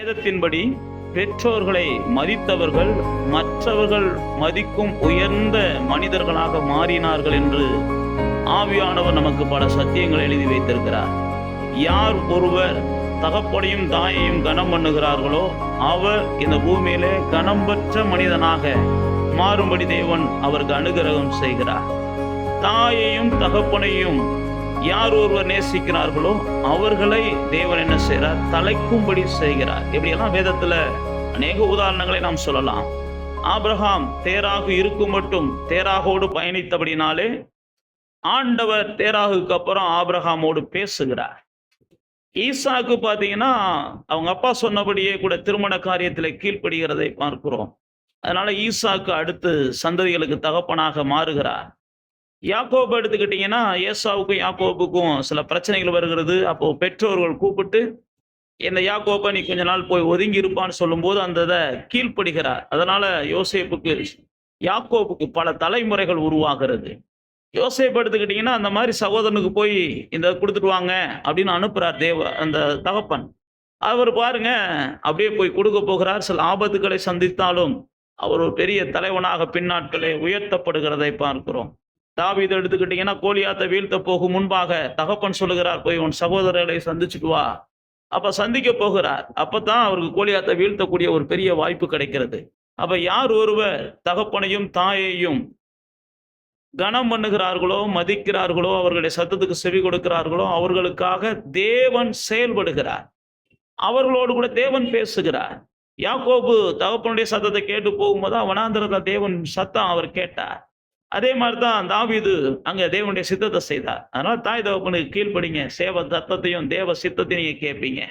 வேதத்தின்படி பெற்றோர்களை மதித்தவர்கள் மற்றவர்கள் மதிக்கும் உயர்ந்த மனிதர்களாக மாறினார்கள் என்று ஆவியானவர் நமக்கு பல சத்தியங்களை எழுதி வைத்திருக்கிறார். யார் ஒருவர் தகப்பனையும் தாயையும் கனம் பண்ணுகிறார்களோ அவர் இந்த பூமியிலே கனம் பெற்ற மனிதனாக மாறும்படி தேவன் அவருக்கு அனுகிரகம் செய்கிறார். தாயையும் தகப்பனையும் யார் ஒருவர் நேசிக்கிறார்களோ அவர்களை தேவன் என்ன செய்கிறார்? தலைக்கும்படி செய்கிறார். இப்படியெல்லாம் வேதத்துல அநேக உதாரணங்களை நாம் சொல்லலாம். ஆபிரகாம் தேராகு இருக்கும் மட்டும் தேராகோடு பயணித்தபடினாலே ஆண்டவர் தேராகுக்கு அப்புறம் ஆபிரகாமோடு பேசுகிறார். ஈசாக்கு பார்த்தீங்கன்னா அவங்க அப்பா சொன்னபடியே கூட திருமண காரியத்தில் கீழ்ப்படுகிறதை பார்க்கிறோம். அதனால ஈசாக்கு அடுத்து சந்ததிகளுக்கு தகப்பனாக மாறுகிறார். யாக்கோபு எடுத்துக்கிட்டிங்கன்னா ஏசாவுக்கும் யாக்கோபுக்கும் சில பிரச்சனைகள் வருகிறது. அப்போ பெற்றோர்கள் கூப்பிட்டு இந்த யாக்கோபை நீ கொஞ்ச நாள் போய் ஒதுங்கி இருப்பான்னு சொல்லும்போது அந்த இதை கீழ்ப்படுகிறார். அதனால யோசேப்புக்கு யாக்கோபுக்கு பல தலைமுறைகள் உருவாகிறது. யோசேப்பு எடுத்துக்கிட்டிங்கன்னா அந்த மாதிரி சகோதரனுக்கு போய் இந்த கொடுத்துட்டு வாங்க அப்படின்னு அனுப்புறார் தேவ அந்த தகப்பன். அவர் பாருங்க அப்படியே போய் கொடுக்க போகிறார். சில ஆபத்துக்களை சந்தித்தாலும் அவர் ஒரு பெரிய தலைவனாக பின்னாட்களே உயர்த்தப்படுகிறதை பார்க்கிறோம். தாவீது எடுத்துக்கிட்டீங்கன்னா கோலியாத்தை வீழ்த்த போகும் முன்பாக தகப்பன் சொல்லுகிறார் போய் உன் சகோதரர்களை சந்திச்சுட்டு வா. அப்ப சந்திக்க போகிறார். அப்பதான் அவருக்கு கோலியாத்தை வீழ்த்தக்கூடிய ஒரு பெரிய வாய்ப்பு கிடைக்கிறது. அப்ப யார் ஒருவர் தகப்பனையும் தாயையும் கனம் பண்ணுகிறார்களோ மதிக்கிறார்களோ அவர்களுடைய சத்தத்துக்கு செவி கொடுக்கிறார்களோ அவர்களுக்காக தேவன் செயல்படுகிறார். அவர்களோடு கூட தேவன் பேசுகிறார். யாக்கோபு தகப்பனுடைய சத்தத்தை கேட்டு போகும்போது அவனாந்திரத்தை தேவன் சத்தம் அவர் கேட்டார். அதே மாதிரி தான் தாவிது அங்க தேவனுடைய சித்தத்தை செய்தார். அதனால தாய் தகப்பனுக்கு கீழ்ப்படிங்க. சேவ தத்தத்தையும் தேவ சித்தத்தையும் நீங்க கேட்பீங்க